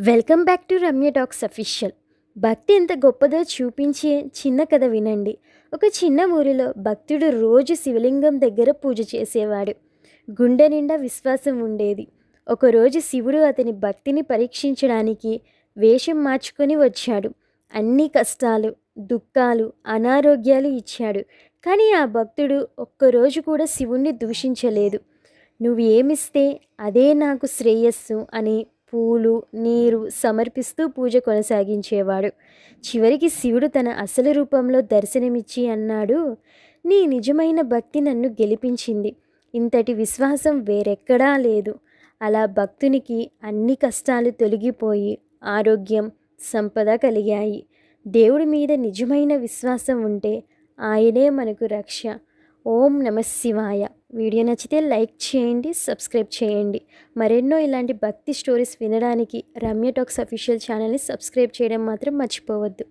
Welcome back to Ramya talks official. భక్తి ఎంత గొప్పదో చూపించే చిన్న కథ వినండి. ఒక చిన్న ఊరిలో భక్తుడు రోజు శివలింగం దగ్గర పూజ చేసేవాడు. గుండె నిండా విశ్వాసం ఉండేది. ఒకరోజు శివుడు అతని భక్తిని పరీక్షించడానికి వేషం మార్చుకొని వచ్చాడు. అన్ని కష్టాలు దుఃఖాలు అనారోగ్యాలు ఇచ్చాడు. కానీ ఆ భక్తుడు ఒక్కరోజు కూడా శివుణ్ణి దూషించలేదు. నువ్వు ఏమిస్తే అదే నాకు శ్రేయస్సు అని పూలు నీరు సమర్పిస్తూ పూజ కొనసాగించేవాడు. చివరికి శివుడు తన అసలు రూపంలో దర్శనమిచ్చి అన్నాడు నీ నిజమైన భక్తి నన్ను గెలిపించింది. ఇంతటి విశ్వాసం వేరెక్కడా లేదు. అలా భక్తునికి అన్ని కష్టాలు తొలగిపోయి ఆరోగ్యం సంపద కలిగాయి. దేవుడి మీద నిజమైన విశ్వాసం ఉంటే ఆయనే మనకు రక్ష. ఓం నమ శివాయ. వీడియో నచ్చితే లైక్ చేయండి సబ్స్క్రైబ్ చేయండి. మరెన్నో ఇలాంటి భక్తి స్టోరీస్ వినడానికి రమ్య టాక్స్ అఫీషియల్ ఛానల్ని సబ్స్క్రైబ్ చేయడం మాత్రం మర్చిపోవద్దు.